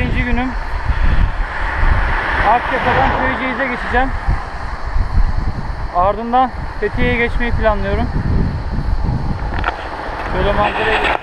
birinci günüm. Akyaka'dan Köyceğiz'e geçeceğim. Ardından Fethiye'ye geçmeyi planlıyorum. Şöyle manzaraya geç-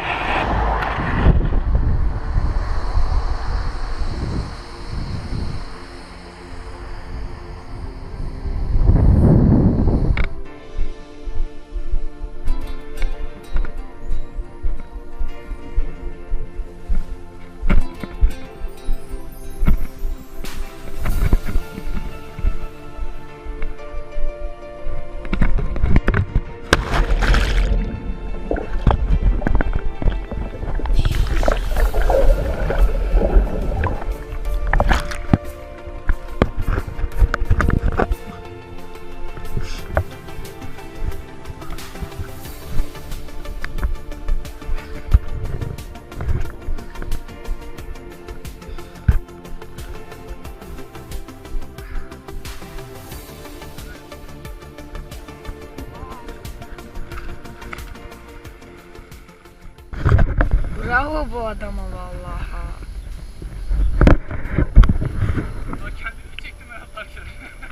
Bravo bu adama vallahi.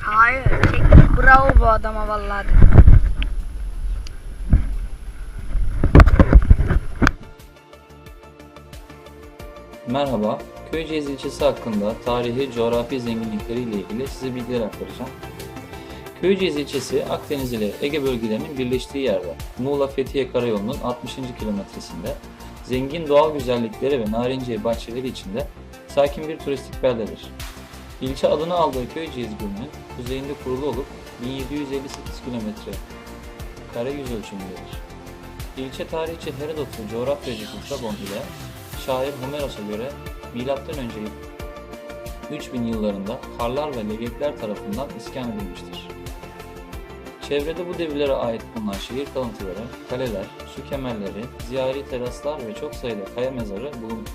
Hayır, çek. Bravo bu adama vallahi. Merhaba, Köyceğiz ilçesi hakkında tarihi, coğrafi zenginlikleriyle ilgili size bilgiler aktaracağım. Köyceğiz ilçesi Akdeniz ile Ege bölgelerinin birleştiği yerde, Muğla-Fethiye Karayolu'nun 60. kilometresinde, zengin doğal güzellikleri ve narinciye bahçeleri içinde sakin bir turistik beldedir. İlçe adını aldığı Köyceğiz Gölü'nün kuzeyinde kurulu olup 1758 kilometre kare yüz ölçümündedir. İlçe tarihçi Herodot'un coğrafyacı Strabon ile şair Homeros'a göre M.Ö. 3000 yıllarında Karlar ve Legekler tarafından iskan edilmiştir. Çevrede bu devirlere ait bulunan şehir kalıntıları, kaleler, su kemerleri, ziyari teraslar ve çok sayıda kaya mezarı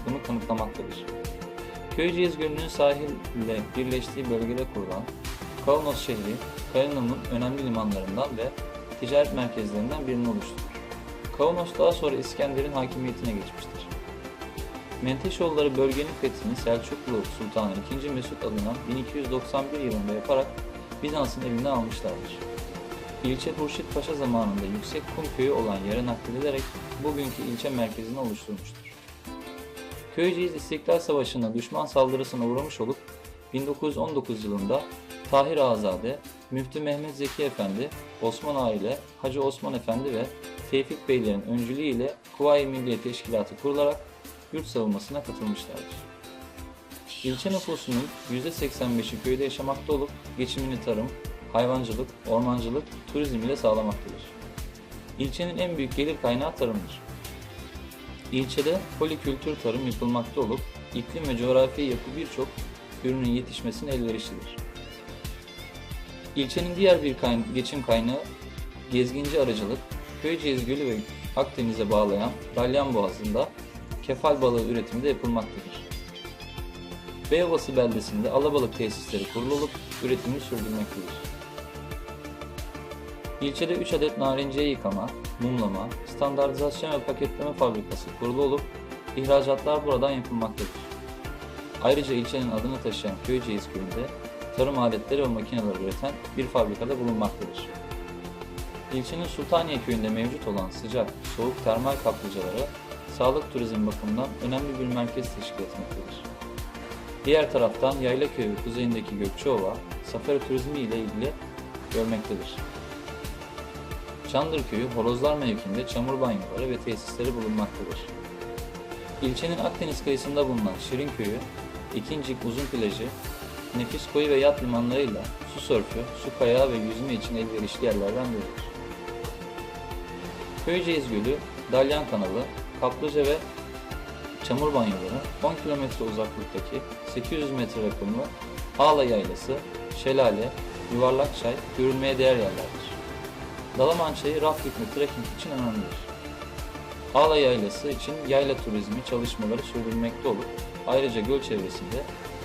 bunu kanıtlamaktadır. Köyceğiz Gölü'nün sahille birleştiği bölgede kurulan Kaunos şehri, Kayanu'nun önemli limanlarından ve ticaret merkezlerinden birini oluşturur. Kaunos daha sonra İskender'in hakimiyetine geçmiştir. Menteşoğulları bölgenin fethini Selçuklu Sultanı II. Mesut adına 1291 yılında yaparak Bizans'ın elinden almışlardır. İlçe Hurşit Paşa zamanında yüksek kum köyü olan yere nakledilerek bugünkü ilçe merkezini oluşturmuştur. Köyceğiz İstiklal Savaşı'nda düşman saldırısına uğramış olup 1919 yılında Tahir Azade, Müftü Mehmet Zeki Efendi, Osman Ağa ile Hacı Osman Efendi ve Tevfik Beylerin öncülüğüyle Kuvayi Milliye Teşkilatı kurularak yurt savunmasına katılmışlardır. İlçe nüfusunun %85'i köyde yaşamakta olup geçimini tarım, hayvancılık, ormancılık, turizm ile sağlamaktadır. İlçenin en büyük gelir kaynağı tarımdır. İlçede polikültür tarım yapılmakta olup iklim ve coğrafi yapı birçok ürünün yetişmesine elverişlidir. İlçenin diğer bir kayn- geçim kaynağı gezginci aracılık, Köyceğiz Gölü ve Akdeniz'e bağlayan Dalyan Boğazı'nda kefal balığı üretimi de yapılmaktadır. Beyovası beldesinde alabalık tesisleri kurulup üretimini sürdürmektedir. İlçede 3 adet narinciye yıkama, mumlama, standartizasyon ve paketleme fabrikası kurulu olup ihracatlar buradan yapılmaktadır. Ayrıca ilçenin adını taşıyan Köyceğiz köyünde tarım aletleri ve makineler üreten bir fabrikada bulunmaktadır. İlçenin Sultaniye köyünde mevcut olan sıcak, soğuk termal kaplıcaları sağlık turizmi bakımından önemli bir merkez teşkil etmektedir. Diğer taraftan Yaylaköy ve kuzeyindeki Gökçeova, safari turizmi ile ilgili görmektedir. Çandır Köyü, Horozlar mevkiinde çamur banyoları ve tesisleri bulunmaktadır. İlçenin Akdeniz kıyısında bulunan Şirin Köyü, İkincik Uzun Plajı, nefis koyu ve yat limanlarıyla su sörfü, su kayağı ve yüzme için elverişli yerlerden biridir. Köyceğiz Gölü, Dalyan Kanalı, Kaplıca ve çamur banyoları 10 kilometre uzaklıktaki 800 metre rakımlı Ağla Yaylası, Şelale, Yuvarlak Çay görülmeye değer yerlerdir. Dalaman Çayı rafting ve trekking için önemlidir. Ağla Yaylası için yayla turizmi çalışmaları sürdürülmekte olup ayrıca göl çevresinde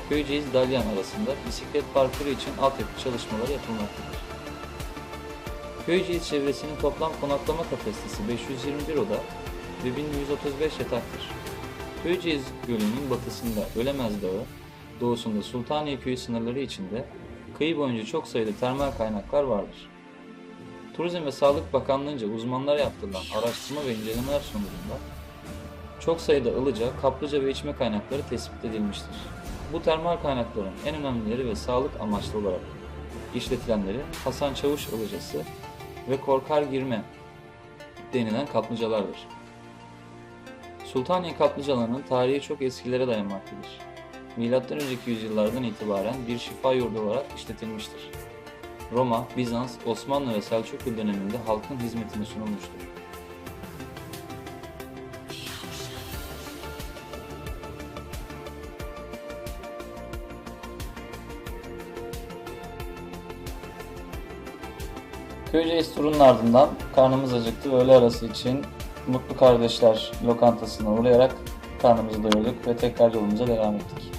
Köyceğiz Dalyan arasında bisiklet parkuru için altyapı çalışmaları yapılmaktadır. Köyceğiz çevresinin toplam konaklama kapasitesi 521 oda ve 1135 yataktır. Köyceğiz Gölü'nün batısında Ölemez Dağı, doğusunda Sultaniye Köyü sınırları içinde kıyı boyunca çok sayıda termal kaynaklar vardır. Turizm ve Sağlık Bakanlığı'nca uzmanlara yaptırılan araştırma ve incelemeler sonucunda çok sayıda ılıca, kaplıca ve içme kaynakları tespit edilmiştir. Bu termal kaynakların en önemlileri ve sağlık amaçlı olarak işletilenleri Hasan Çavuş ılıcası ve Korkar Girme denilen kaplıcalardır. Sultaniye kaplıcalarının tarihi çok eskilere dayanmaktadır. Milattan önceki yüzyıllardan itibaren bir şifa yurdu olarak işletilmiştir. Roma, Bizans, Osmanlı ve Selçuklu döneminde halkın hizmetine sunulmuştur. Köyceğiz turunun ardından karnımız acıktı ve öğle arası için Mutlu Kardeşler lokantasına uğrayarak karnımızı doyurduk ve tekrar yolumuza devam ettik.